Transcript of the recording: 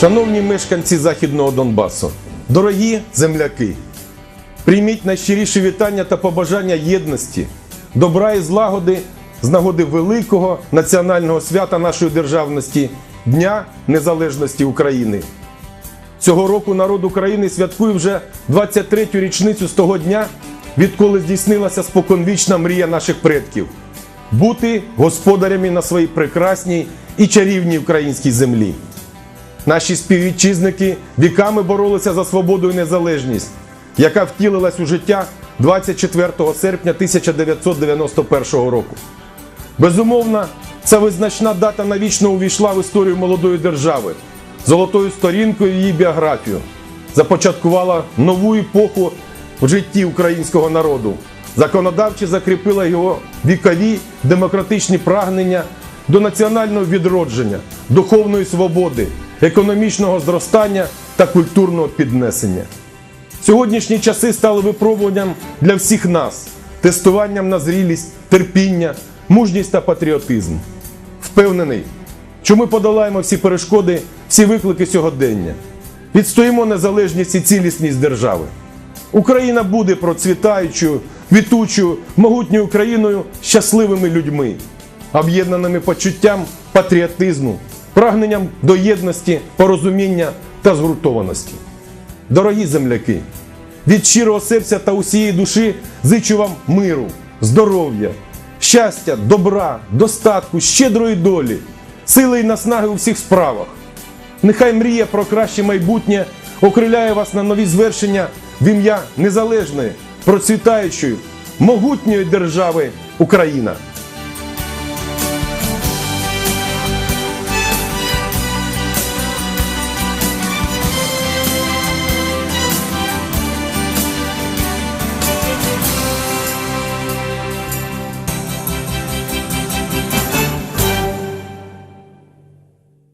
Шановні мешканці Західного Донбасу, дорогі земляки, прийміть найщиріші вітання та побажання єдності, добра і злагоди з нагоди великого національного свята нашої державності Дня Незалежності України. Цього року народ України святкує вже 23-ю річницю з того дня, відколи здійснилася споконвічна мрія наших предків бути господарями на своїй прекрасній і чарівній українській землі. Наші співвітчизники віками боролися за свободу і незалежність, яка втілилась у життя 24 серпня 1991 року. Безумовно, ця визначна дата навічно увійшла в історію молодої держави, золотою сторінкою її біографію, започаткувала нову епоху в житті українського народу, законодавче закріпила його вікові демократичні прагнення до національного відродження, духовної свободи, економічного зростання та культурного піднесення. Сьогоднішні часи стали випробуванням для всіх нас, тестуванням на зрілість, терпіння, мужність та патріотизм. Впевнений, що ми подолаємо всі перешкоди, всі виклики сьогодення, відстоїмо незалежність і цілісність держави. Україна буде процвітаючою, квітучою, могутньою країною щасливими людьми, об'єднаними почуттям патріотизму, прагненням до єдності, порозуміння та згуртованості. Дорогі земляки, від щирого серця та усієї душі зичу вам миру, здоров'я, щастя, добра, достатку, щедрої долі, сили і наснаги у всіх справах. Нехай мрія про краще майбутнє окриляє вас на нові звершення в ім'я незалежної, процвітаючої, могутньої держави Україна.